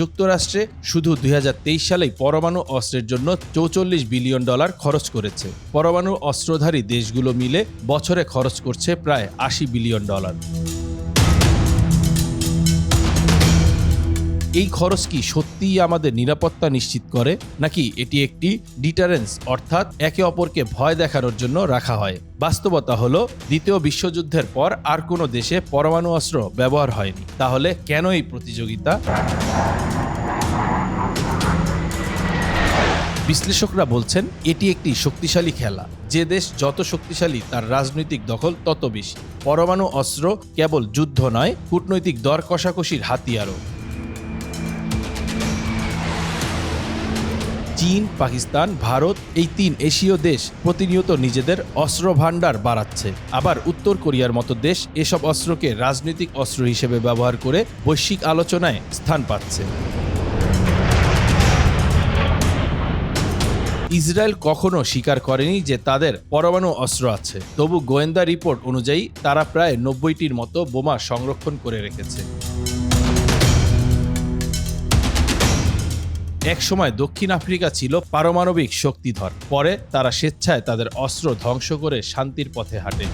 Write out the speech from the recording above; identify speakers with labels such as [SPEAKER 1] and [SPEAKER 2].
[SPEAKER 1] যুক্তরাষ্ট্রে শুধু দুই হাজার তেইশ সালেই পরমাণু অস্ত্রের জন্য চৌচল্লিশ বিলিয়ন ডলার খরচ করেছে। পরমাণু অস্ত্রধারী দেশগুলো মিলে বছরে খরচ করছে প্রায় আশি বিলিয়ন ডলার। এই খরচ কি সত্যিই আমাদের নিরাপত্তা নিশ্চিত করে, নাকি এটি একটি ডিটারেন্স অর্থাৎ একে অপরকে ভয় দেখানোর জন্য রাখা হয়? বাস্তবতা হলো, দ্বিতীয় বিশ্বযুদ্ধের পর আর কোনো দেশে পরমাণু অস্ত্র ব্যবহার হয়নি। তাহলে কেন এই প্রতিযোগিতা? বিশ্লেষকরা বলছেন, এটি একটি শক্তিশালী খেলা। যে দেশ যত শক্তিশালী তার রাজনৈতিক দখল তত বেশি। পরমাণু অস্ত্র কেবল যুদ্ধ নয়, কূটনৈতিক দর কষাকষির হাতিয়ারও। চীন, পাকিস্তান, ভারত, এই তিন এশীয় দেশ প্রতিনিয়ত নিজেদের অস্ত্র ভাণ্ডার বাড়াচ্ছে। আবার উত্তর কোরিয়ার মতো দেশ এসব অস্ত্রকে রাজনৈতিক অস্ত্র হিসেবে ব্যবহার করে বৈশ্বিক আলোচনায় স্থান পাচ্ছে। ইসরায়েল কখনো স্বীকার করেনি যে তাদের পরমাণু অস্ত্র আছে। তবু গোয়েন্দা রিপোর্ট অনুযায়ী তারা প্রায় নব্বইটির মতো বোমা সংরক্ষণ করে রেখেছে। একসময় দক্ষিণ আফ্রিকা ছিল পারমাণবিক শক্তিধর। পরে তারা স্বেচ্ছায় তাদের অস্ত্র ধ্বংস করে শান্তির পথে হাঁটে।